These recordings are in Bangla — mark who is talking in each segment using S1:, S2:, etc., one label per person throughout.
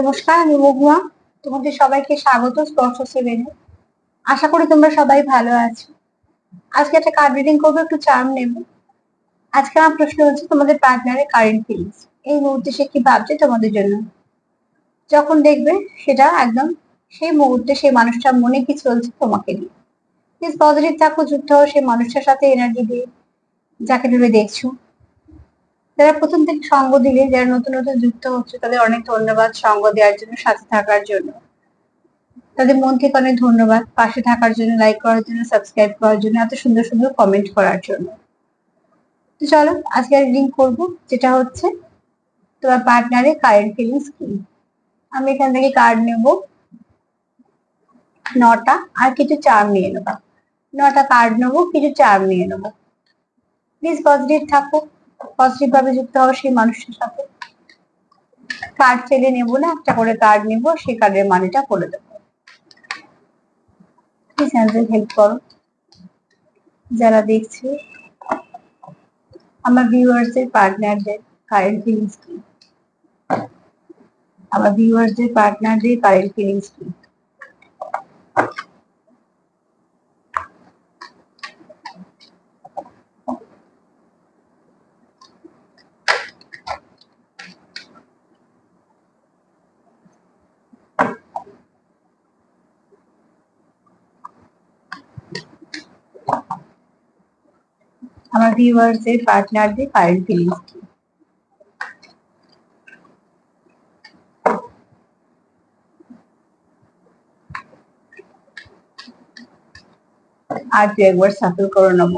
S1: নমস্কার, আমি মহুয়া। তোমাদের সবাইকে স্বাগত স্পর্শ সেভেনে। আশা করি তোমরা সবাই ভালো আছো। আজকে একটা কার্ড রিডিং করব, একটু চার্ম নেব। আজকে আমার প্রশ্ন হচ্ছে, তোমাদের পার্টনারের কারেন্ট ফিলিংস এই মুহূর্তে সে কি ভাবছে তোমাদের জন্য? যখন দেখবে, সেটা একদম সেই মুহূর্তে সেই মানুষটার মনে কি চলছে তোমাকে নিয়ে। প্লিজ পজিটিভ থাকো যুক্ত হও সেই মানুষটার সাথে এনার্জি দিয়ে। যাকে ভেবে দেখছ। যারা প্রথম থেকে সঙ্গ দিলে, যারা নতুন নতুন যুক্ত হচ্ছে, তাদের অনেক ধন্যবাদ সঙ্গ দেওয়ার জন্য, সাথে থাকার জন্য। তাদের মন থেকে অনেক ধন্যবাদ, পাশে থাকার জন্য লাইক করার জন্য সাবস্ক্রাইব করার জন্য, এত সুন্দর সুন্দর কমেন্ট করার জন্য। তো চলো, আজকে রিডিং করব, যেটা হচ্ছে তোমার পার্টনারের কারেন্ট ফিলিংস কি? আমি এখান থেকে কার্ড নেব। নটা, আর কিছু চার্ম নিয়ে নেব। নটা কার্ড নেব, কিছু চার্ম নিয়ে নেব। প্লিজ পজিটিভ থাকো। পজিটিভ ভাবে যুক্ত হওয়া সেই মানুষের সাথে। কার্ড ফেলে নেব না, একটা করে কার্ড নেব, সেই কার্ডের মানেটা করে দেবো। প্লিজ হেল্প করো। যারা দেখছে, আমার ভিউয়ার্সদের পার্টনারদের কারেন্ট ফিলিংস কি? আমার ভিউয়ার্সদের পার্টনারদের কারেন্ট ফিলিংস কি? আমার ভিউয়ার্সদের পার্টনারদের কারেন্ট ফিলিংস কি আর তুই একবার সাফল করে নেব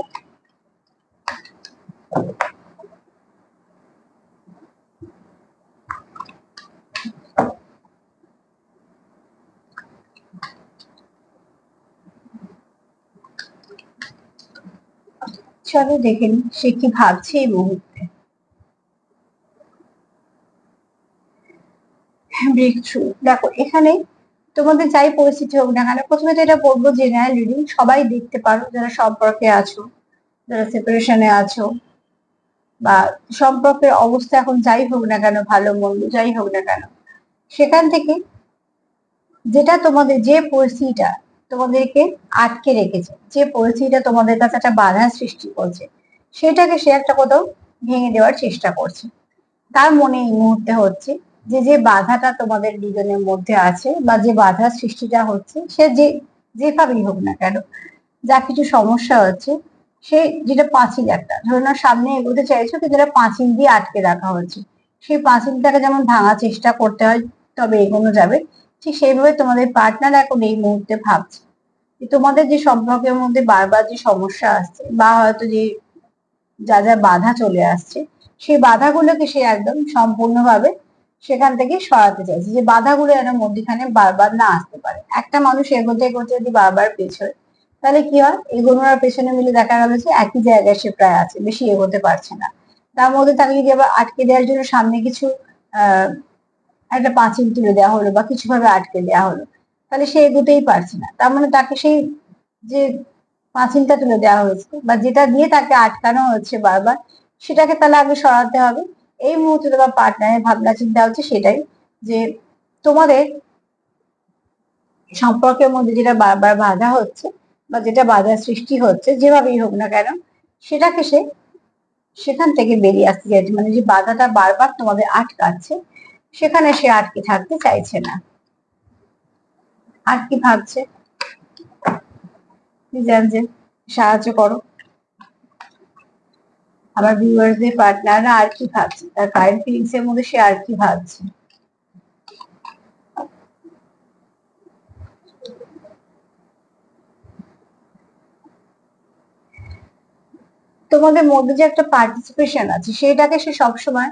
S1: চলো দেখে নি, সে কি ভাবছে এই মুহূর্তে? দেখো, এখানে তোমাদের যাই পরিস্থিতি হোক না কেন, প্রথমে তো এটা বলব জেনারেল রিডিং সবাই দেখতে পারো যারা সম্পর্কে আছো, যারা সেপারেশনে আছো, বা সম্পর্কের অবস্থা এখন যাই হোক না কেন, ভালো মন্দ যাই হোক না কেন, সেখান থেকে যেটা তোমাদের যে পরিস্থিতিটা তোমাদেরকে আটকে রেখেছে। যে পরিস্থিতিটা তোমাদের কাছে একটা বাধা সৃষ্টি করছে, সেটাকে সে একটা কোথাও ভেঙে দেওয়ার চেষ্টা করছে। তার মনে এই মুহূর্তে হচ্ছে যে যে বাধাটা তোমাদের দুজনের মধ্যে আছে বা যে বাধা সৃষ্টিটা হচ্ছে, সে যে, যেভাবেই হোক না কেন, যা কিছু সমস্যা হচ্ছে, সে যেটা পাঁচিল একটা, ধরে না সামনে এগোতে চাইছো কিন্তু যেটা পাঁচিল দিয়ে আটকে রাখা হচ্ছে। সেই পাঁচিলটাকে যেমন ভাঙার চেষ্টা করতে হয়, তবে এগোনো যাবে। ঠিক সেইভাবে তোমাদের পার্টনার এখন এই মুহূর্তে ভাবছে। যে তোমাদের যে সম্পর্কের মধ্যে বারবার যে সমস্যা আসছে বা হয়তো যে যা যা বাধা চলে আসছে, সেই বাধাগুলোকে সে একদম সম্পূর্ণভাবে সেখান থেকে সরাতে চাইছে। যে বাধাগুলো যেন মধ্যখানে বারবার না আসতে পারে। একটা মানুষ এগোতে এগোতে যদি বারবার পেছয় তাহলে কি হয়? এগোনোর পেছনে মিলে দেখা গেল যে একই জায়গায় সে প্রায় আছে, বেশি এগোতে পারছে না। তার মধ্যে তাকে যদি আবার আটকে দেওয়ার জন্য সামনে কিছু, আহ একটা পাঁচিল তুলে দেওয়া হলো বা কিছু ভাবে আটকে দেওয়া হলো, তাহলে সে এগোতেই পারছে না। তার মানে তাকে সেই যে পাঁচিলটা তুলে দেওয়া হয়েছে বা যেটা দিয়ে তাকে আটকানো হচ্ছে বারবার, সেটাকে তাহলে আগে সরাতে হবে। এই মুহূর্তে তোমার পার্টনারের ভাবনা চিন্তা হচ্ছে সেটাই যে তোমাদের সম্পর্কের মধ্যে যেটা বারবার বাধা হচ্ছে বা যেটা বাধা সৃষ্টি হচ্ছে, যেভাবেই হোক না কেন, সেটাকে সে সেখান থেকে বেরিয়ে আসতে চাইছে। মানে যে বাধাটা বারবার তোমাদের আটকাচ্ছে সেখানে সে আটকে থাকতে চাইছে না। আর কি ভাবছে? জানছে? সাহায্য করো। আমার ভিউয়ার্সদের পার্টনাররা আর কি ভাবছে? তার কারেন্ট ফিলিংস এর মধ্যে সে আর কি ভাবছে? তোমাদের মধ্যে যে একটা পার্টিসিপেশন আছে সেটাকে সে সবসময়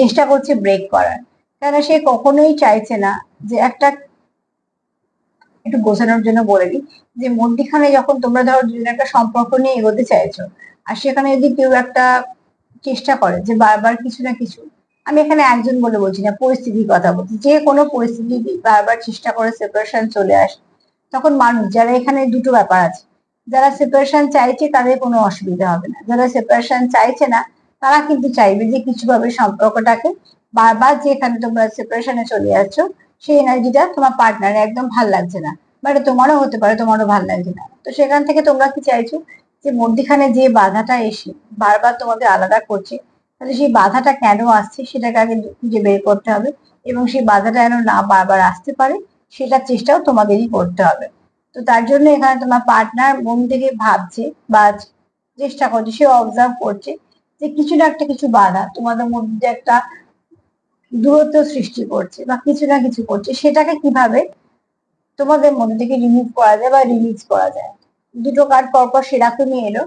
S1: চেষ্টা করছে ব্রেক করার। কেন সে কখনোই চাইছে না যে একটা একটু বোঝানোর জন্য বলে দিই যে মধ্যিখানে যখন তোমরা ধরো দুজন একটা সম্পর্ক নিয়ে এগোতে চাইছো, আর সেখানে যদি কেউ একটা চেষ্টা করে যে বারবার কিছু না কিছু, আমি এখানে একজন বলে বলছি না, পরিস্থিতির কথা বলছি। যে কোনো পরিস্থিতি বারবার চেষ্টা করে সেপারেশন চলে আসে, তখন মানুষ, যারা এখানে দুটো ব্যাপার আছে, যারা সেপারেশন চাইছে তাদের কোনো অসুবিধা হবে না। যারা সেপারেশন চাইছে না তারা কিন্তু চাইবে যে কিছুভাবে সম্পর্কটাকে বারবার যেখানে তোমরা সেপারেশনে চলে যাচ্ছ, সেই এনার্জিটা তোমার পার্টনারে একদম ভালো লাগছে না। বা এটা তোমারও হতে পারে, তোমারও ভালো লাগছে না। তো সেখান থেকে তোমরা কি চাইছো? যে মধ্যিখানে যে বাধাটা এসে বারবার তোমাদের আলাদা করছে, তাহলে সেই বাধাটা কেন আসছে সেটাকে আগে খুঁজে বের করতে হবে এবং সেই বাধাটা যেন না বারবার আসতে পারে, সেটার চেষ্টাও তোমাদেরই করতে হবে। তো তার জন্য এখানে তোমার পার্টনার মন থেকে ভাবছে বা চেষ্টা করছে, সে অবজার্ভ করছে যে কিছু না একটা কিছু বাধা, তোমাদের মধ্যে একটা দূরত্ব সৃষ্টি করছে বা কিছু না কিছু করছে, সেটাকে কীভাবে তোমাদের মধ্যে থেকে রিমুভ করা যায় বা রিলিজ করা যায়? দুটো কার্ড পরপর সেরকমই এলো,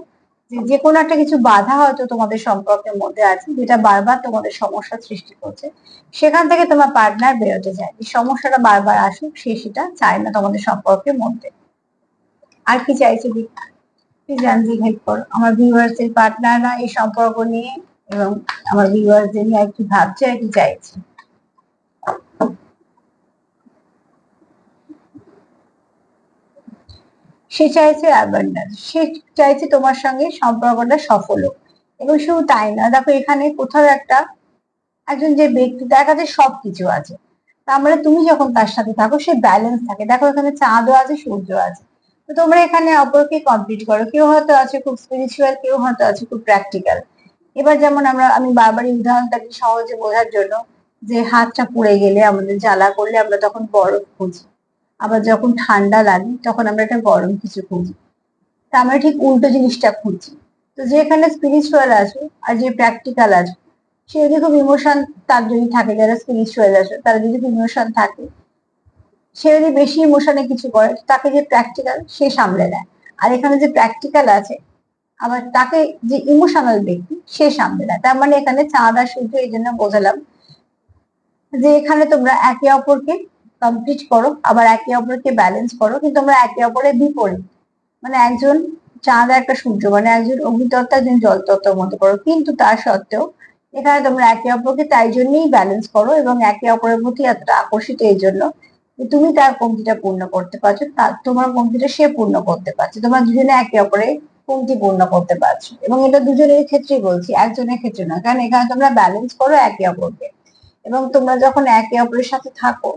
S1: যে যে কোনো একটা কিছু বাধা হয়তো তোমাদের সম্পর্কের মধ্যে আছে, যেটা বারবার তোমাদের সমস্যা সৃষ্টি করছে, সেখান থেকে তোমার পার্টনার বেরোতে চায়। এই সমস্যাটা বারবার আসুক, সে সেটা চায় না তোমাদের সম্পর্কের মধ্যে। আর কি চাইছে প্লিজ জানজি হেল্প করো? আমার ভিউয়ার্স এর পার্টনাররা এই সম্পর্ক নিয়ে এবং আমার ভিউয়ার্সদের নিয়ে আর কি ভাবছে আর কি চাইছে। সে চাইছে অ্যাবান্ডেন্স সে চাইছে তোমার সঙ্গে সম্পর্কটা সফল হোক। এবং শুধু তাই না, দেখো এখানে কোথাও একটা একজন যে ব্যক্তি, তার কাছে সবকিছু আছে। তার মানে তুমি যখন তার সাথে থাকো, সে ব্যালেন্স থাকে। দেখো এখানে চাঁদও আছে সূর্য আছে। তো তোমরা এখানে অপরকে কমপ্লিট করো। কেউ হয়তো আছে খুব স্পিরিচুয়াল কেউ হয়তো আছে খুব প্র্যাকটিক্যাল এবার যেমন আমরা, আমি বারবারই উদাহরণটাকে সহজে বোঝার জন্য যে হাতটা পুড়ে গেলে, আমাদের জ্বালা করলে আমরা তখন বরফ খুঁজি। আবার যখন ঠান্ডা লাগে, তখন আমরা একটা গরম কিছু খুঁজি। তা আমরা ঠিক উল্টো জিনিসটা খুঁজছি তো যেখানে স্পিরিচুয়াল আছে আর যে প্র্যাকটিক্যাল আছে, সে যদি খুব ইমোশন তার যদি থাকে, যারা স্পিরিচুয়াল আছে, তারা যদি খুব ইমোশন থাকে সে যদি বেশি ইমোশনে কিছু করে, তাকে যে প্র্যাকটিক্যাল সে সামলে নেয়। আর এখানে যে প্র্যাকটিক্যাল আছে, আবার তাকে যে ইমোশনাল ব্যক্তি সে সামলে নেয়। তার মানে এখানে চাঁদ আর সূর্য এই জন্য বোঝালাম যে এখানে তোমরা একে অপরকে কমপ্লিট করো, আবার একে অপরকে ব্যালেন্স করো, কিন্তু তোমরা একে অপরের বিপরীত। মানে একজন চাঁদ একটা সূর্য মানে একজন অগ্নিতত্ত্ব, একজন জলতত্ত্বের মতো করো। কিন্তু তার সত্ত্বেও এখানে তোমরা একে অপরকে তাই জন্যই ব্যালেন্স করো এবং একে অপরের প্রতি এতটা আকর্ষিত এই জন্য তুমি তার কমতিটা পূর্ণ করতে পারছ তার তোমার কমতিটা সে পূর্ণ করতে পারছে। তোমরা দুজনে একে অপরে কমতি পূর্ণ করতে পারছ। এবং এটা দুজনের ক্ষেত্রেই বলছি, একজনের ক্ষেত্রে না কারণ এখানে তোমরা ব্যালেন্স করো একে অপরকে। এবং তোমরা যখন একে অপরের সাথে থাকো,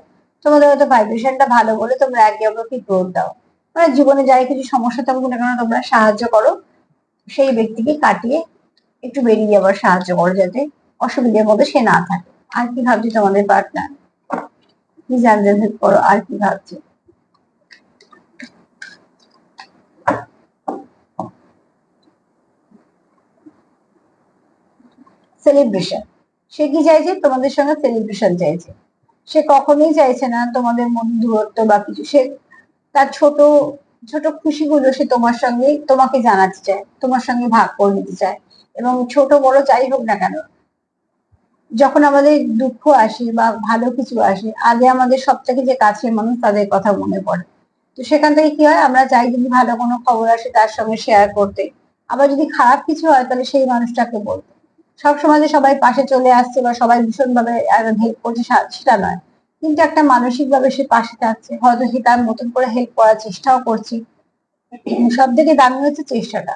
S1: তোমাদের হয়তো ভাইব্রেশনটা ভালো বলে তোমরা একে অপরকে গ্রোথ দাও। মানে জীবনে যাই কিছু সমস্যা থাকুক না কেন তোমরা সাহায্য করো। সেই ব্যক্তিকে কাটিয়ে একটু বেরিয়ে যাবার সাহায্য করো যাতে অসুবিধার মধ্যে সে না থাকে। আর কি ভাবছি তোমাদের পার্টনার কি হেল্প করো আর কি ভাবছে সেলিব্রেশন সে কি চাইছে? তোমাদের সঙ্গে সেলিব্রেশন চাইছে। সে কখনোই চাইছে না তোমাদের মধ্যে দূরত্ব বা কিছু। সে তার ছোট ছোট খুশিগুলো সে তোমার সঙ্গে, তোমাকে জানাতে চায়, তোমার সঙ্গে ভাগ করে নিতে চায়। এবং ছোট বড় যাই হোক না কেন যখন আমাদের দুঃখ আসে বা ভালো কিছু আসে, আগে আমাদের সব থেকে যে কাছের মানুষ তাদের কথা মনে পড়ে। তো সেখান থেকে কি হয়, আমরা চাই যদি ভালো কোনো খবর আসে তার সঙ্গে শেয়ার করতে। আবার যদি খারাপ কিছু হয় তাহলে সেই মানুষটাকে বলতে। সবসময় যে সবাই পাশে চলে আসছে বা সবাই ভীষণ ভাবে হেল্প করছে সেটা নয়। কিন্তু একটা মানসিক ভাবে সে পাশে থাকছে, হয়তো সে তার মতন করে হেল্প করার চেষ্টাও করছে। সব থেকে দামি হচ্ছে চেষ্টাটা।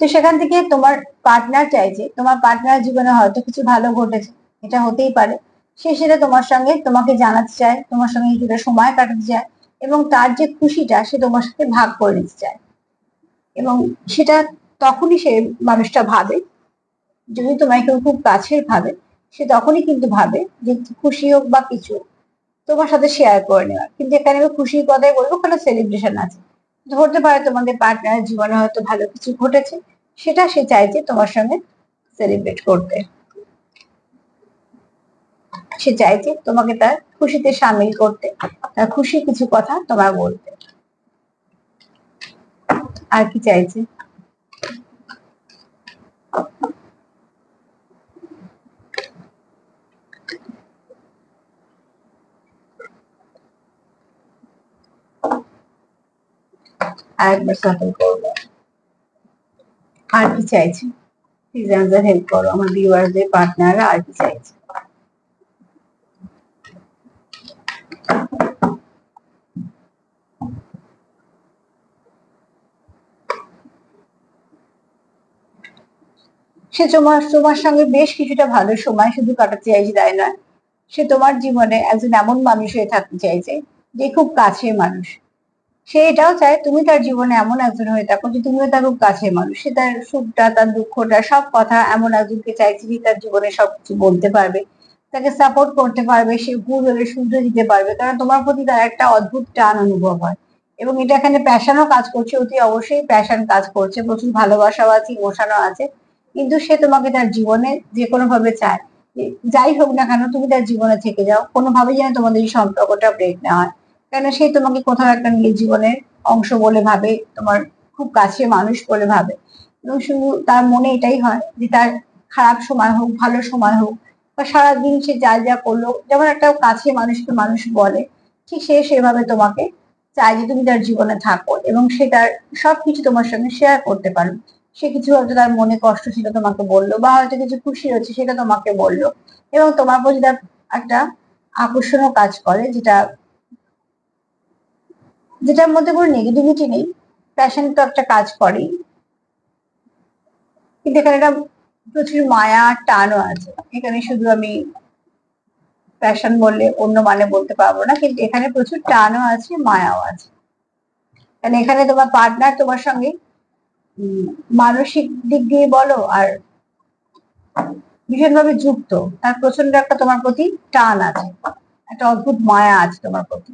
S1: তো সেখান থেকে তোমার পার্টনার চাইছে, তোমার পার্টনার জীবনে হয়তো কিছু ভালো ঘটেছে, এটা হতেই পারে। সে সেটা তোমার সঙ্গে তোমাকে জানাতে চায়, তোমার সঙ্গে কিছুটা সময় কাটাতে চায় এবং তার যে খুশিটা সে তোমার সাথে ভাগ করে নিতে চায়। এবং সেটা তখনই সে মানুষটা ভাবে, যদি তোমায় কেউ খুব কাছের ভাবে, সে তখনই কিন্তু ভাবে যে খুশি হোক বা কিছু, তোমার সাথে শেয়ার করে নেওয়া কিন্তু এখানে আমি খুশির কথাই বলব ওখানে সেলিব্রেশন আছে। ধরতে পারে তোমাদের পার্টনারের জীবনে হয়তো ভালো কিছু ঘটেছে, সেটা সে চাইছে তোমার সঙ্গে সেলিব্রেট করতে। সে চাইছে তোমাকে তার খুশিতে সামিল করতে, তার খুশি কিছু কথা তোমার বলতে। আর কি চাইছে? আরেকবার সাফল করব আর কি চাইছে? প্লিজ অ্যান্সার হেল্প করো, আমার ভিউয়ারদের পার্টনাররা আর কি চাইছে? সে তোমার তোমার সঙ্গে বেশ কিছুটা ভালো সময় শুধু কাটাতে চাইছে, তাই নয়। সে তোমার জীবনে একজন এমন মানুষ হয়ে থাকতে চাইছে, যে খুব কাছের মানুষ। সে এটাও চায়, তুমি তার জীবনে এমন একজন হয়ে থাকো যে তুমিও তার খুব কাছের মানুষ। সে তার সুখটা, তার দুঃখটা, সব কথা এমন একজনকে চাইছে যে তার জীবনে সবকিছু বলতে পারবে। তাকে সাপোর্ট করতে পারবে, সে ভুল হলে শুধরে দিতে পারবে। কারণ তোমার প্রতি তার একটা অদ্ভুত টান অনুভব হয়। এবং এটা এখানে প্যাশনও কাজ করছে, অতি অবশ্যই প্যাশন কাজ করছে। প্রচুর ভালোবাসাও আছে ইমোশনও আছে। কিন্তু সে তোমাকে তার জীবনে যে কোনো ভাবে চায়। যাই হোক না কেন, তুমি তার জীবনে থেকে যাও। কোনোভাবে যেন তোমাদের এই সম্পর্কটা ব্রেক না হয়। কেন সে তোমাকে কোথাও একটা নিজের জীবনের অংশ বলে ভাবে, তোমার খুব কাছে মানুষ বলে ভাবে? এবং শুধু তার মনে এটাই হয় যে তার খারাপ সময় হোক, ভালো সময় হোক, বা সারাদিন সে যা যা করল, যেমন একটা কাছে মানুষকে মানুষ বলে, ঠিক সে সেভাবে তোমাকে চায় যে তুমি তার জীবনে থাকো এবং সে তার সবকিছু তোমার সঙ্গে শেয়ার করতে পারো সে কিছু হয়তো তার মনে কষ্ট ছিল তোমাকে বলল, বা হয়তো কিছু খুশি হচ্ছে সেটা তোমাকে বলল এবং তোমার প্রতি তার একটা আকর্ষণও কাজ করে, যেটা যেটার মধ্যে কোনো নেগেটিভিটি নেই প্যাশন তো একটা কাজ করেই। কিন্তু এখানে একটা প্রচুর মায়া, টানও আছে। এখানে শুধু আমি প্যাশন বললে অন্য মানে বলতে পারব না, কিন্তু এখানে প্রচুর টানও আছে, মায়াও আছে। কারণ এখানে তোমার পার্টনার তোমার সঙ্গে মানসিক দিক দিয়ে বলো আর ভীষণভাবে যুক্ত, তার প্রচণ্ড একটা তোমার প্রতি টান আছে, একটা অদ্ভুত মায়া আছে তোমার প্রতি।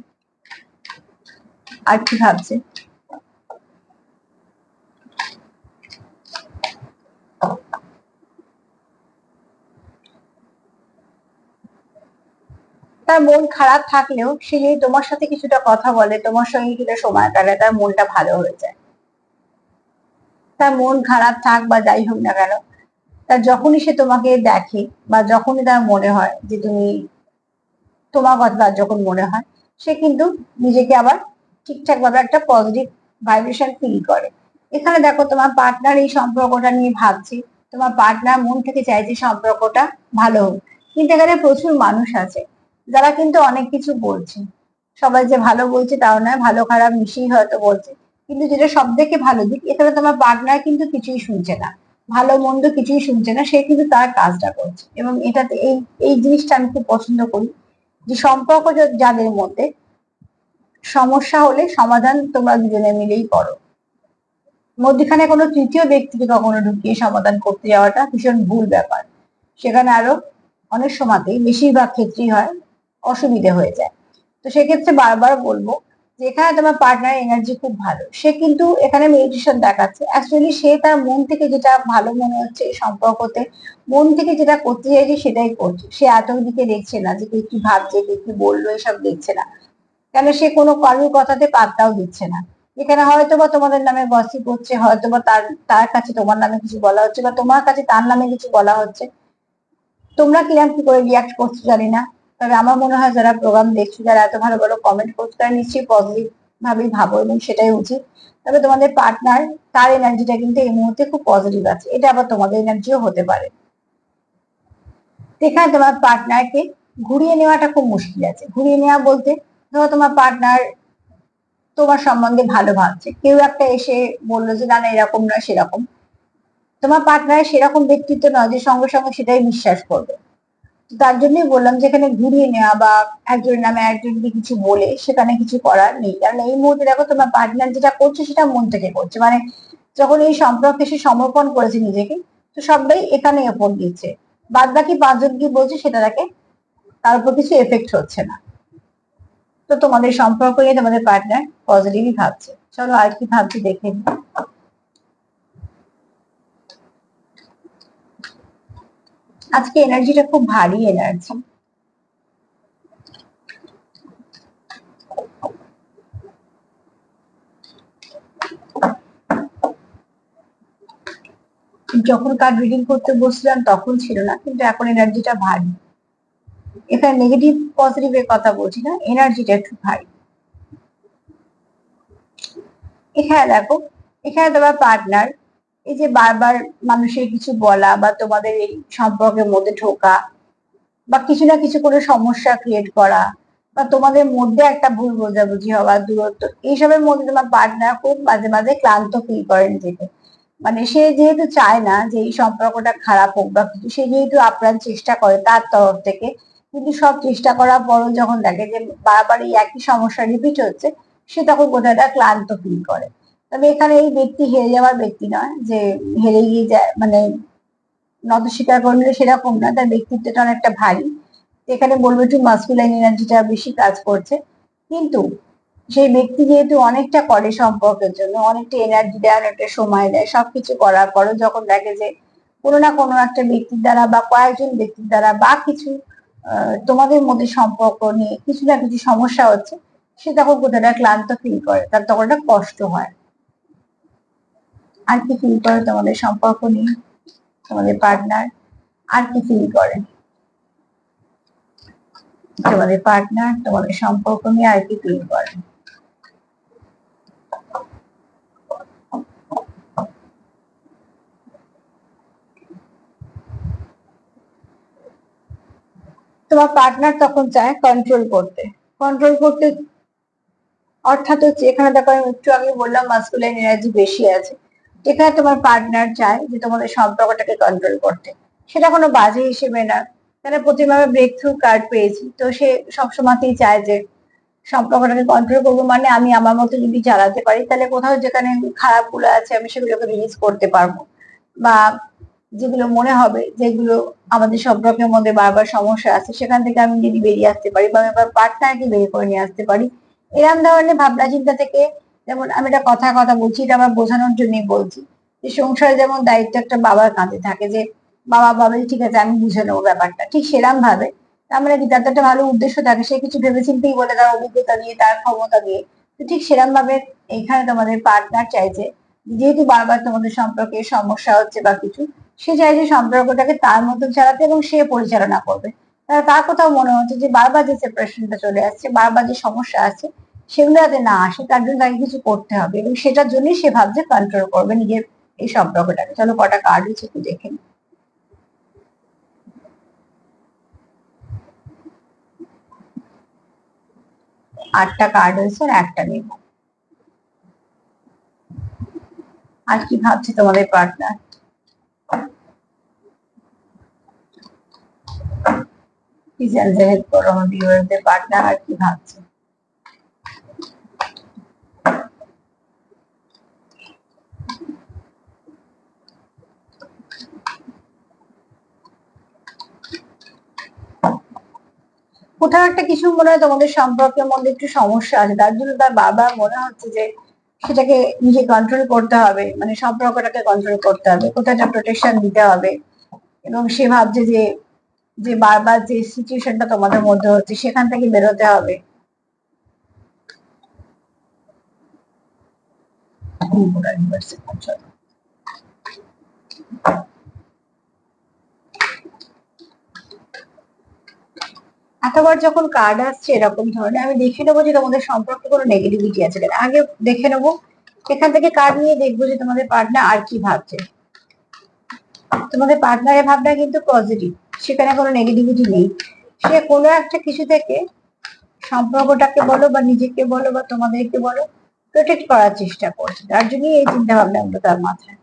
S1: আর কি ভাবছে। তার মন খারাপ থাকলেও সে যদি তোমার সাথে কিছুটা কথা বলে, তোমার সঙ্গে কিছুটা সময় কাটায়, তার মনটা ভালো হয়ে যায়। তার মন খারাপ থাক বা যাই হোক না কেন, তার যখনই সে তোমাকে দেখে বা যখনই তার মনে হয় যে তুমি তোমার কথা যখন মনে হয়, সে কিন্তু নিজেকে আবার ঠিকঠাক ভাবে একটা পজিটিভ ভাইব্রেশন ফিল করে। এখানে দেখো তোমার পার্টনার এই সম্পর্কটা নিয়ে ভাবছে। তোমার পার্টনার মন থেকে চাইছে সম্পর্কটা ভালো হোক। কিন্তু এখানে প্রচুর মানুষ আছে, যারা কিন্তু অনেক কিছু বলছে। সবাই যে ভালো বলছে তাও নয়, ভালো খারাপ মিশিয়ে হয়তো বলছে। কিন্তু যেটা সব থেকে ভালো দিক, এখানে তোমার পার্টনার কিন্তু কিছুই শুনছে না। ভালো মন্দ কিছুই শুনছে না, সে কিন্তু তার কাজটা করছে। এবং এটাতে এই এই জিনিসটা আমি খুব পছন্দ করি যে সম্পর্ক যাদের মধ্যে সমস্যা হলে সমাধান তোমরা দুজনে মিলেই করো। মধ্যখানে কোনো তৃতীয় ব্যক্তিকে কখনো ঢুকিয়ে সমাধান করতে যাওয়াটা ভীষণ ভুল ব্যাপার। সেখানে আরও অনেক সময়তেই বেশিরভাগ ক্ষেত্রেই হয়, অসুবিধে হয়ে যায়। তো সেক্ষেত্রে বারবার বলব যে এখানে তোমার পার্টনার এনার্জি খুব ভালো। সে কিন্তু এখানে মেডিটেশন দেখাচ্ছে। অ্যাকচুয়ালি সে তার মন থেকে যেটা ভালো মনে হচ্ছে সম্পর্কতে, মন থেকে যেটা করতে চাইছে সেটাই করছে। সে এত দিকে দেখছে না যে কে কি ভাবছে কে কি বলল, এসব দেখছে না। কেন সে কোনো কারোর কথাতে পাত্তাও দিচ্ছে না? এখানে হয়তো বা তোমাদের নামে গসি করছে হয়তো বা তার তার কাছে তোমার নামে কিছু বলা হচ্ছে বা তোমার কাছে তার নামে কিছু বলা হচ্ছে। তোমরা কিরম কি করে রিয়াক্ট করছ জানি না, তবে আমার মনে হয় যারা প্রোগ্রাম দেখছ, যারা এত ভালো ভালো কমেন্ট করছ, তারা নিশ্চয়ই পজিটিভ ভাবেই ভাবো এবং সেটাই উচিত। তবে তোমাদের পার্টনার তার এনার্জিটা কিন্তু এই মুহূর্তে খুব পজিটিভ আছে। এটা আবার তোমাদের এনার্জিও হতে পারে। এখানে তোমার পার্টনারকে ঘুরিয়ে নেওয়াটা খুব মুশকিল আছে। ঘুরিয়ে নেওয়া বলতে ধরো তোমার পার্টনার তোমার সম্বন্ধে ভালো ভাবছে। কেউ একটা এসে বলল যে, না না, এরকম নয় সেরকম। তোমার পার্টনার সেরকম ব্যক্তিত্ব নয় যে, সঙ্গে সঙ্গে সেটাই বিশ্বাস করবে। তার জন্যই বললাম যে, এখানে ঘুরিয়ে নেওয়া বা একজনের নামে একজনকে কিছু বলে সেখানে কিছু করার নেই। কারণ এই মুহূর্তে দেখো তোমার পার্টনার যেটা করছে সেটা মন থেকে করছে। মানে যখন এই সম্পর্কে সে সমর্পণ করেছে নিজেকে, তো সবাই এখানে এফোর্ট দিচ্ছে। বাদ বাকি পাঁচজন কি বলছে সেটা তাকে তার উপর কিছু এফেক্ট হচ্ছে না। তো তোমাদের সম্পর্ক নিয়ে তোমাদের পার্টনার পজিটিভই ভাবছে। চলো আর কি ভাবছি দেখে নিই। আজকে এনার্জিটা খুব ভারী এনার্জি যখন কার্ড রিডিং করতে বসছিলাম তখন ছিল না, কিন্তু এখন এনার্জিটা ভারী। এখানে নেগেটিভ পজিটিভ এর কথা বলছি না এনার্জিটা একটু ভারী। এখানে দেখো, এখানে তোমার পার্টনার এই যে বারবার মানুষের কিছু বলা বা তোমাদের এই সম্পর্কের মধ্যে ঢোকা বা কিছু না কিছু করে সমস্যা ক্রিয়েট করা বা তোমাদের মধ্যে একটা ভুল বোঝাবুঝি হওয়া, দূরত্ব, এইসবের মধ্যে তোমার পার্টনার খুব মাঝে মাঝে ক্লান্ত ফিল করে নিজেকে। মানে সে যেহেতু চায় না যে এই সম্পর্কটা খারাপ হোক বা কিছু, সে যেহেতু আপ্রাণ চেষ্টা করে তার তরফ থেকে কিন্তু সব চেষ্টা করার পরও যখন দেখে যে বারবার এই একই সমস্যা রিপিট হচ্ছে, সে তখন কোথাও ক্লান্ত ফিল করে। তবে এখানে এই ব্যক্তি হেরে যাওয়ার ব্যক্তি নয় যে হেরে গিয়ে যায় মানে নত স্বীকার করলে সেরকম না, তার ব্যক্তিত্বটা অনেকটা ভারী। এখানে বলব একটু মাস্কুলাইন এনার্জিটা বেশি কাজ করছে। কিন্তু সেই ব্যক্তি যেহেতু অনেকটা করে সম্পর্কের জন্য, অনেকটা এনার্জি দেয়, অনেকটা সময় দেয়, সবকিছু করার পরও যখন দেখে যে কোনো না কোনো একটা ব্যক্তির দ্বারা বা কয়েকজন ব্যক্তির দ্বারা বা কিছু তোমাদের মধ্যে সম্পর্ক নিয়ে কিছু না কিছু সমস্যা হচ্ছে, সে তখন কোথাটা ক্লান্ত ফিল করে, তার তখন একটা কষ্ট হয়। আর কি ফিল করে তোমাদের সম্পর্ক নিয়ে, তোমাদের পার্টনার আর কি ফিল করে? তোমাদের পার্টনার তোমাদের সম্পর্ক নিয়ে আর কি ফিল করে? তোমার পার্টনার তখন চায় কন্ট্রোল করতে। কন্ট্রোল করতে অর্থাৎ হচ্ছে এখানে দেখো আমি একটু আগে বললাম মাস্কুলাইন এনার্জি বেশি আছে। এখানে তোমার পার্টনার চায় যে তোমাদের সম্পর্কটাকে কন্ট্রোল করতে। সেটা কোনো বাজে হিসেবে না। তাহলে প্রতিভাবে ব্রেক থ্রু কার্ড পেয়েছি। তো সে সবসময়তেই চায় যে সম্পর্কটাকে কন্ট্রোল করব। মানে আমি আমার মতো যদি চালাতে পারি, তাহলে কোথাও যেখানে খারাপগুলো আছে আমি সেগুলোকে রিলিজ করতে পারব। বা যেগুলো মনে হবে, যেগুলো আমাদের সম্পর্কের মধ্যে বারবার সমস্যা আছে, সেখান থেকে আমি যদি বেরিয়ে আসতে পারি বা আমি আমার পার্টনারকে বের করে নিয়ে আসতে পারি এরকম ধরনের ভাবনা চিন্তা থেকে যেমন আমি একটা কথা কথা বলছি, এটা আমার বোঝানোর জন্যই বলছি, যে সংসারে যেমন দায়িত্ব একটা বাবার কাঁধে থাকে যে, বাবা বাবা ঠিক আছে, আমি বুঝে নেব ব্যাপারটা। ঠিক সেরাম ভাবে তার মানে কি, তার একটা ভালো উদ্দেশ্য থাকে, সে কিছু ভেবেচিন্তেই বলে তার অভিজ্ঞতা দিয়ে তার ক্ষমতা দিয়ে তো ঠিক সেরাম ভাবে এইখানে তোমাদের পার্টনার চাইছে, যেহেতু বারবার তোমাদের সম্পর্কে সমস্যা হচ্ছে বা কিছু সে চাইছে সম্পর্কটাকে তার মতন চালাতে এবং সে পরিচালনা করবে। তার কোথাও মনে হচ্ছে যে বারবার যে সেপারেশনটা চলে আসছে, বারবার যে সমস্যা আছে, সেগুলো যাতে না আসে, তার জন্য তাকে কিছু করতে হবে এবং সেটার জন্যই সে ভাবছে কন্ট্রোল করবে নিজের এই সম্পর্কটাকে। চলো কটা কার্ড হচ্ছে একটু দেখে নিই। আটটা কার্ড হয়েছে একটা নেব। আর কি ভাবছে তোমাদের পার্টনার প্লিজ হেল্প করো পার্টনার আর কি ভাবছে? কোথাও একটা কিছু মনে হয় তোমাদের সম্পর্কের মধ্যে একটু সমস্যা আছে, তার জন্য তার বাবা মনে হচ্ছে যে সেটাকে নিজে কন্ট্রোল করতে হবে মানে সম্পর্কটাকে কন্ট্রোল করতে হবে কোথাও একটা প্রোটেকশন দিতে হবে। এবং সে ভাবছে যে যে বারবার যে সিচুয়েশনটা তোমাদের মধ্যে হচ্ছে, সেখান থেকে বেরোতে হবে। এতবার যখন কার্ড আসছে এরকম ধরনের, আমি দেখে নেব যে তোমাদের সম্পর্কে কোনো নেগেটিভিটি আছে কিনা। আগে দেখে নেব, এখান থেকে কার্ড নিয়ে দেখব যে তোমাদের পার্টনার আর কি ভাবছে। তোমাদের পার্টনারের ভাবনা কিন্তু পজিটিভ সেখানে কোনো নেগেটিভিটি নেই। সে কোনো একটা কিছু থেকে সম্পর্কটাকে বলো বা নিজেকে বলো বা তোমাদেরকে বলো প্রোটেক্ট করার চেষ্টা করছে। তার জন্যই এই চিন্তা ভাবনাগুলো তার মাথায়।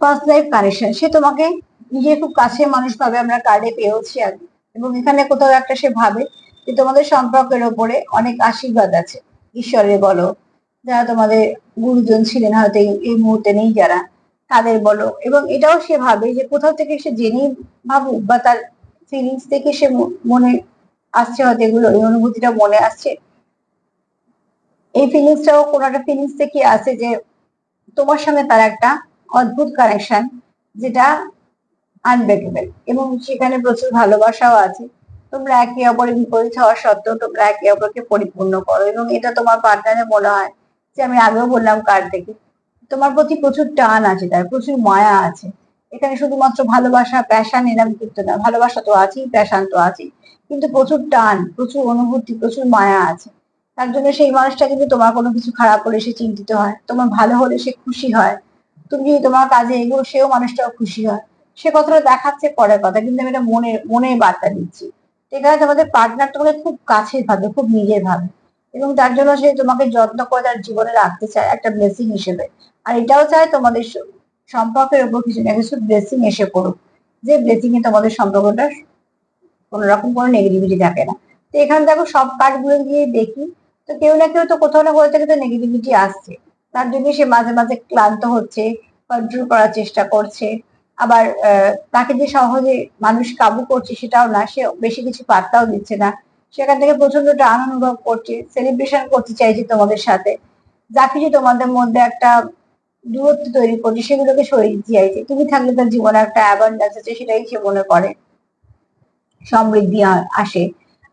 S1: ফার্স্ট লাইফ কানেকশন সে তোমাকে নিজের খুব কাছে মানুষ ভাবে আমরা কার্ডে পেয়েছি আগে এবং এখানে কোথাও একটা সে ভাবে যে তোমাদের সম্পর্কের ওপরে অনেক আশীর্বাদ আছে। ঈশ্বরের বলো, যারা তোমাদের গুরুজন ছিলেন হয়তো এই- এই মুহূর্তে নেই যারা। তাদের বলো। এবং এটাও সে ভাবে যে কোথাও থেকে সে জেনেই ভাবুক বা তার ফিলিংস থেকে সে মনে আসছে হয়তো এগুলো এই অনুভূতিটা মনে আসছে, এই ফিলিংসটাও কোনো একটা ফিলিংস থেকে আসে যে তোমার সঙ্গে তার একটা অদ্ভুত কানেকশন যেটা আনব্রেকেবল এবং সেখানে প্রচুর ভালোবাসাও আছে। তোমরা একে অপরের বিপরীত হওয়া সত্ত্বেও তোমরা একে অপরকে পরিপূর্ণ করো এবং এটা তোমার পার্টনারে মনে হয় যে আমি আগেও বললাম কার থেকে। তোমার প্রতি প্রচুর টান আছে তার, প্রচুর মায়া আছে। এখানে শুধুমাত্র ভালোবাসা প্যাশান এরম কিন্তু না, ভালোবাসা তো আছেই প্যাশান তো আছেই। কিন্তু প্রচুর টান, প্রচুর অনুভূতি, প্রচুর মায়া আছে। তার জন্য সেই মানুষটা কিন্তু তোমার কোনো কিছু খারাপ হলে সে চিন্তিত হয়, তোমার ভালো হলে সে খুশি হয়। তুমি যদি তোমার কাজে এগো সেও মানুষটাও খুশি হয়। সে কথাটা দেখাচ্ছে পরের কথা, কিন্তু আমি এটা মনে মনে বার্তা দিচ্ছি। এখানে তোমাদের পার্টনার তোমাকে খুব কাছের ভাবে, খুব নিজের ভাবে। এবং তার জন্য সে তোমাকে যত্ন করে তার জীবনে রাখতে চায়, একটা ব্লেসিং হিসেবে। আর এটাও চায় তোমাদের সম্পর্কের উপর কিছু না কিছু ব্লেসিং এসে পড়ুক। যে ব্লেসিং এ তোমাদের সম্পর্কটা কোনো রকম কোনো নেগেটিভিটি থাকে না। তো এখানে দেখো সব কার্ডগুলো দিয়ে দেখি, তো কেউ না কেউ তো কোথাও না কোথাও থেকে তো নেগেটিভিটি আসছে। তার জন্য সে মাঝে মাঝে ক্লান্ত হচ্ছে কন্ট্রোল করার চেষ্টা করছে। আবার তাকে যে সহজে মানুষ কাবু করছে সেটাও না, সে বেশি কিছু পাত্তাও দিচ্ছে না। সেখান থেকে প্রচণ্ড টান অনুভব করছে সেলিব্রেশন করতে চাইছে তোমাদের সাথে। যা কিছু তোমাদের মধ্যে একটা দূরত্ব তৈরি করছে, সেগুলোকে সরিয়ে চাইছে। তুমি থাকলে তার জীবনে একটা অ্যাবান্ডান্স আছে, সেটাই সে মনে করে। সমৃদ্ধি আসে।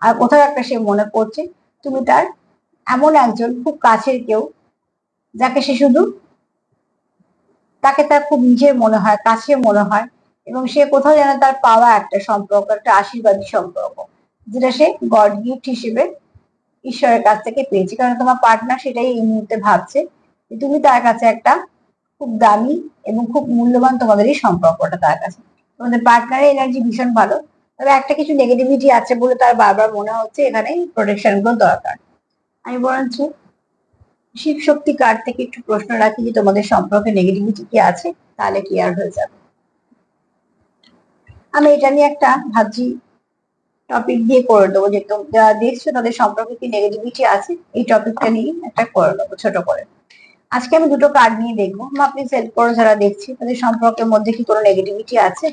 S1: আর কোথাও একটা সে মনে করছে, তুমি তার এমন একজন খুব কাছের কেউ, যাকে সে শুধু তাকে তার খুব নিজের মনে হয় কাছে মনে হয়, এবং সে কোথাও যেন তার পাওয়া একটা সম্পর্ক, একটা আশীর্বাদী সম্পর্ক, যেটা সে গড গিফট হিসেবে ঈশ্বরের কাছ থেকে পেয়েছে। কারণ তোমার পার্টনার সেটাই এই মুহূর্তে ভাবছে তুমি তার কাছে একটা খুব দামি এবং খুব মূল্যবান তোমাদের এই সম্পর্কটা তার কাছে। তোমাদের পার্টনারের এনার্জি ভীষণ ভালো। তবে একটা কিছু নেগেটিভিটি আছে বলে তার বারবার মনে হচ্ছে, এখানে প্রোটেকশনগুলো দরকার। আমি বরঞ্চ শিব শক্তি কার্ড থেকে একটু প্রশ্ন রাখি যে তোমাদের সম্পর্কে নেগেটিভিটি কি আছে, তাহলে ক্লিয়ার হয়ে যাবে। আমি এটা নিয়ে একটা ভাবছি টপিক দিয়ে করে দেবো যে তোম- যারা দেখছ তাদের সম্পর্কে কি নেগেটিভিটি আছে, এই টপিকটা নিয়ে একটা করে দেবো ছোট করে। আজকে আমি দুটো কার্ড নিয়ে দেখব। আপনি সেল করে যারা দেখছি, তাদের সম্পর্কের মধ্যে কি কোনো নেগেটিভিটি আছে?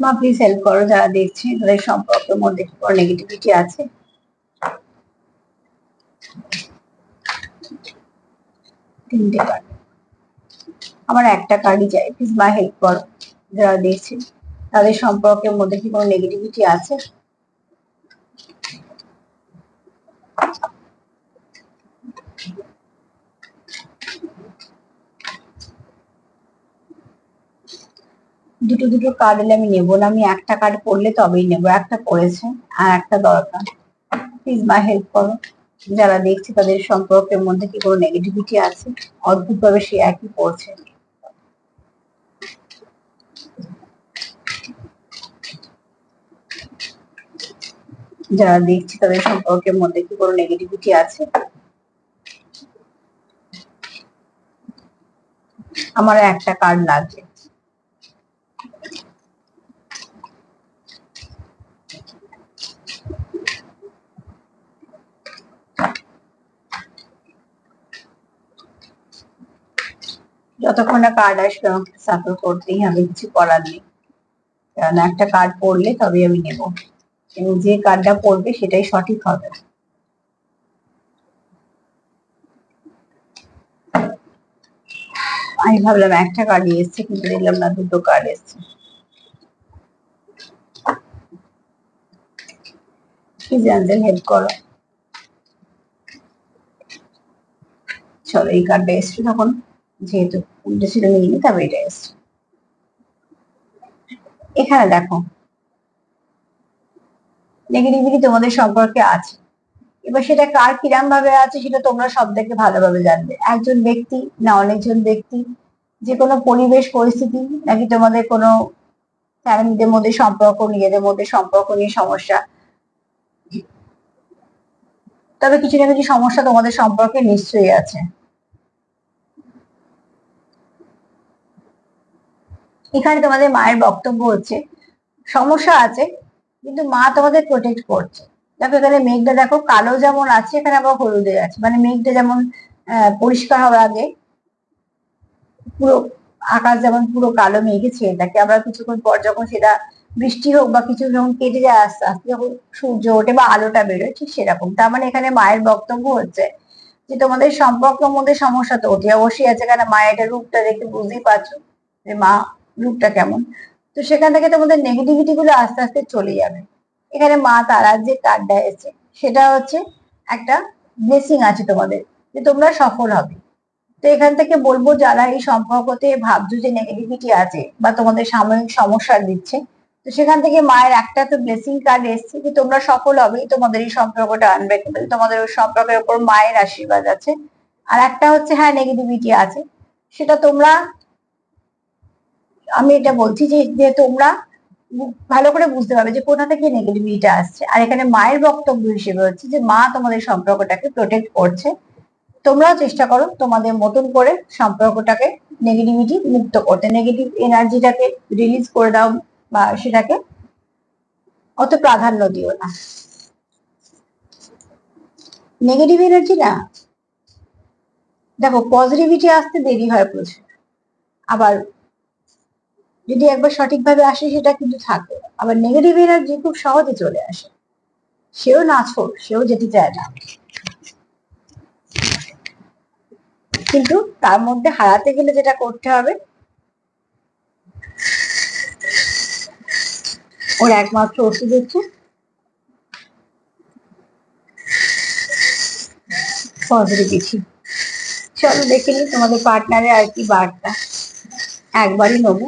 S1: মা প্লিজ হেল্প করো যারা দেখছি, তাদের সম্পর্কের মধ্যে কি কোনো নেগেটিভিটি আছে? তিনটে কার্ড আমার একটা কার্ডই চাই প্লিজ মা হেল্প করো। যারা দেখছি, তাদের সম্পর্কের মধ্যে কি কোনো নেগেটিভিটি আছে? দুটো দুটো কার্ড এলে আমি নেব না। আমি একটা কার্ড পড়লে তবেই নেব। একটা পড়েছে আর একটা দরকার। প্লিজ মা হেল্প করো। যারা দেখছে তাদের সম্পর্কের মধ্যে কি কোনো নেগেটিভিটি আছে? অদ্ভুত ভাবে সে একই পড়ছে। যারা দেখছে তাদের সম্পর্কের মধ্যে কি কোনো নেগেটিভিটি আছে? আমার একটা কার্ড লাগবে। যতক্ষণ কার্ড আসবে, আমাকে সাফল করতেই হবে, কিছু করার নেই। কারণ একটা কার্ড পড়লে তবে আমি নেব। এবং যে কার্ডটা পড়বে সেটাই সঠিক হবে। আমি ভাবলাম একটা কার্ড এসছে, কিন্তু দেখলাম না দুটো কার্ড এসছে। প্লিজ অ্যাঞ্জেল হেল্প করো? চলো, এই কার্ডটা এসছে তখন। যেহেতু ছিল নিয়ে তবে এটা এসছে এখানে দেখো। নেগেটিভিটি তোমাদের সম্পর্কে আছে। এবার সেটা কার কিরাম ভাবে আছে সেটা তোমরা সব থেকে ভালোভাবে জানবে। একজন ব্যক্তি না অনেকজন ব্যক্তি, যে কোনো পরিবেশ, পরিস্থিতি, নাকি তোমাদের কোনো ফ্যামিলিদের মধ্যে সম্পর্ক, নিজেদের মধ্যে সম্পর্ক নিয়ে সমস্যা? তবে কিছু না কিছু সমস্যা তোমাদের সম্পর্কে নিশ্চয়ই আছে। এখানে তোমাদের মায়ের বক্তব্য হচ্ছে, সমস্যা আছে, কিন্তু মা তোমাদের প্রোটেক্ট করছে। দেখো এখানে মেঘটা দেখো, কালো যেমন আছে, এখানে আবার হলুদে আছে। মানে মেঘটা যেমন পরিষ্কার হওয়ার আগে পুরো আকাশ যেমন পুরো কালো মেঘে ছেয়ে থাকে। আবার কিছুক্ষণ পর যখন সেটা বৃষ্টি হোক বা কিছু যখন কেটে যায় আস্তে আস্তে, যখন সূর্য ওঠে বা আলোটা বেরোয়, ঠিক সেরকম। তার মানে এখানে মায়ের বক্তব্য হচ্ছে যে তোমাদের সম্পর্কের মধ্যে সমস্যা তো অতি অবশ্যই আছে কারণ মায়ের রূপটা দেখে বুঝতেই পারছ যে মা রূপটা কেমন? তো সেখান থেকে তোমাদের নেগেটিভিটি গুলো আস্তে আস্তে চলে যাবে। এখানে মা তারার যে কার্ডটা এসেছে, সেটা হচ্ছে একটা ব্লেসিং আছে তোমাদের, যে তোমরা সফল হবে। তো এখান থেকে বলব, যারা এই সম্পর্কতে ভাবছ যে নেগেটিভিটি আছে বা তোমাদের সাময়িক সমস্যা দিচ্ছে, তো সেখান থেকে মায়ের একটা তো ব্লেসিং কার্ড এসছে যে তোমরা সফল হবে তোমাদের এই সম্পর্কটা আনব্রেকেবল তোমাদের ওই সম্পর্কের উপর মায়ের আশীর্বাদ আছে। আর একটা হচ্ছে হ্যাঁ নেগেটিভিটি আছে। সেটা তোমরা আমি এটা বলছি যে তোমরা ভালো করে বুঝতে পারবে যে কোথা থেকে নেগেটিভিটিটা আসছে। আর এখানে মায়ের বক্তব্য হিসেবে হচ্ছে যে, মা তোমাদের সম্পর্কটাকে প্রোটেক্ট করছে। তোমরাও চেষ্টা করো তোমাদের মতন করে সম্পর্কটাকে নেগেটিভিটি মুক্ত করতে। নেগেটিভ এনার্জিটাকে রিলিজ করে দাও বা সেটাকে অত প্রাধান্য দিও না। নেগেটিভ এনার্জি না। দেখো পজিটিভিটি আসতে দেরি হয় প্রচুর। আবার যদি একবার সঠিকভাবে আসে, সেটা কিন্তু থাকে আবার নেগেটিভ এনার্জি খুব সহজে চলে আসে। সেও না নাছোড় সেও যেতে চায় না। কিন্তু তার মধ্যে হারাতে গেলে যেটা করতে হবে, ওর একমাত্র ওষুধ হচ্ছে চলো দেখে নি তোমাদের পার্টনারের আর কি বার্তা। একবারই নেব।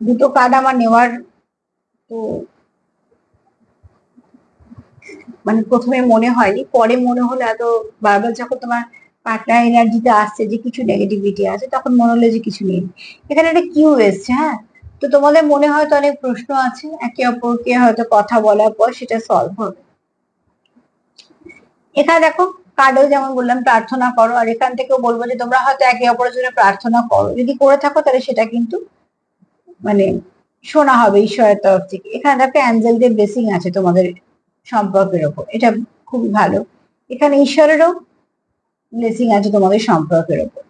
S1: দুটো কার্ড আমার নেওয়ার তো মানে প্রথমে মনে হয়নি, পরে মনে হলো এত বারবার যখন তোমার পার্টনার এনার্জিতে আসছে যে কিছু নেগেটিভিটি আছে, তখন মনে হলো যে কিছু নেই। এখানে একটা কিউ এসছে হ্যাঁ? তো তোমাদের মনে হয়তো অনেক প্রশ্ন আছে, একে অপরকে হয়তো কথা বলার পর সেটা সলভ হবে। এখানে দেখো কার্ডেও যেমন বললাম, প্রার্থনা করো, আর এখান থেকেও বলব যে তোমরা হয়তো একে অপরের জন্য প্রার্থনা করো। যদি করে থাকো তাহলে সেটা কিন্তু মানে শোনা হবে ঈশ্বরের তরফ থেকে। এখানে দেখো অ্যাঞ্জেলদের ব্লেসিং আছে তোমাদের সম্পর্কের ওপর। এটা খুবই ভালো। এখানে ঈশ্বরেরও ব্লেসিং আছে তোমাদের সম্পর্কের ওপর।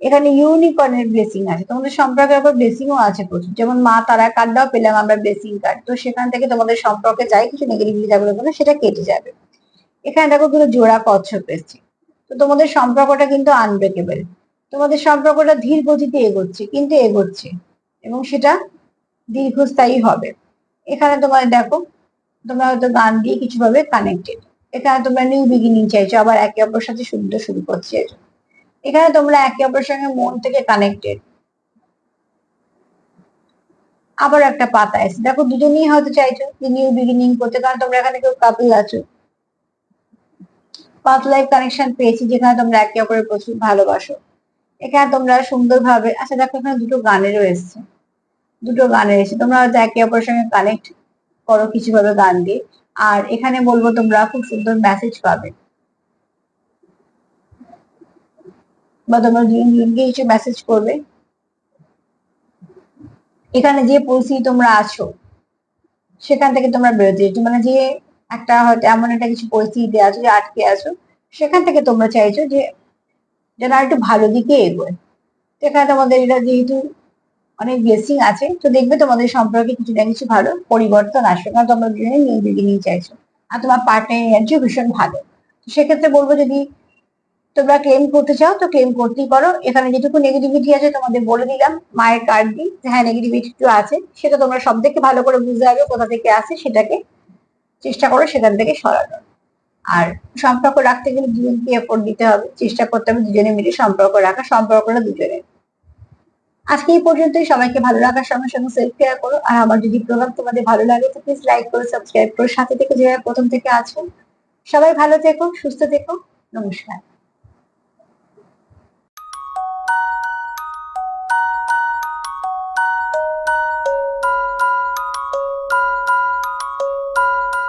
S1: এখানে ইউনিকর্নের ব্লেসিং আছে। তোমাদের সম্পর্কের ওপর ব্লেসিংও আছে প্রচুর। যেমন মা তারা কার্ডটাও পেলাম আমরা ব্লেসিং কার্ড তো সেখান থেকে তোমাদের সম্পর্কে যাই কিছু নেগেটিভিটি থাকলে কোনো সেটা কেটে যাবে। এখানে দেখো দুটো জোড়া কচ্ছপ এসছে। তো তোমাদের সম্পর্কটা কিন্তু আনব্রেকেবল তোমাদের সম্পর্কটা ধীর গতিতে এগোচ্ছে, কিন্তু এগোচ্ছে। এবং সেটা দীর্ঘস্থায়ী হবে। এখানে তোমার দেখো, তোমরা হয়তো গান দিয়ে কিছু ভাবে কানেক্টেড এখানে তোমরা নিউ বিগিনিং চাইছো, আবার একে অপরের সাথে শুদ্ধ শুরু করতে চাইছো। এখানে তোমরা একে অপরের সঙ্গে মন থেকে কানেক্টেড আবার একটা পাতা আছে। দেখো, দুজনেই হয়তো চাইছো যে নিউ বিগিনিং করতে, কারণ তোমরা এখানে কেউ কাপল আছো। পাথ লাইফ কানেকশন পেয়েছি, যেখানে তোমরা একে অপরের প্রচুর ভালোবাসো। এখানে তোমরা সুন্দরভাবে আচ্ছা দেখো, এখানে দুটো গানেরও এসছে দুটো গানের এসে তোমরা হয়তো একে অপরের সঙ্গে কানেক্ট করো কিছু ভাবে গান দিয়ে। আর এখানে বলব তোমরা খুব সুন্দর মেসেজ পাবে। বা তোমরা দুজন দুজনকে কিছু মেসেজ করবে। এখানে যে পরিস্থিতি তোমরা আছো, সেখান থেকে তোমরা বেরোতে চাইছো মানে যে একটা হয়তো এমন একটা কিছু পরিস্থিতিতে আছো, যে আটকে আছো, সেখান থেকে তোমরা চাইছো যে, যেন একটু ভালো দিকে এগোয়। এখানে তোমাদের এটা যেহেতু অনেক ব্লেসিং আছে। তো দেখবে তোমাদের সম্পর্কে কিছু না কিছু ভালো পরিবর্তন আসবে। কারণ তোমরা দুজনে নিউ বিগিনিং চাইছো। আর তোমার পার্টনার এনার্জিও ভীষণ ভালো। সেক্ষেত্রে বলব যদি তোমরা ক্লেম করতে চাও, তো ক্লেম করতেই পারো। এখানে যেটুকু নেগেটিভিটি আছে, তোমাদের বলে দিলাম। মায়ের কার্ড যে হ্যাঁ নেগেটিভিটি একটু আছে। সেটা তোমরা সব থেকে ভালো করে বুঝতে পারবে কোথা থেকে আসে, সেটাকে চেষ্টা করো সেখান থেকে সরানো। আর সম্পর্ক রাখতে গেলে দুজনকে এফোর্ট দিতে হবে। চেষ্টা করতে হবে দুজনে মিলে সম্পর্ক রাখা। সম্পর্কটা দুজনের। আজকে এই পর্যন্তই। সবাইকে ভালো লাগার সঙ্গে সঙ্গে সেলফ কেয়ার করো। আর আমার যদি প্রোগ্রাম তোমাদের ভালো লাগে তো প্লিজ লাইক করো সাবস্ক্রাইব করো। সাথে থেকে যারা প্রথম থেকে আছো সবাই ভালো থেকো, সুস্থ থেকো। নমস্কার।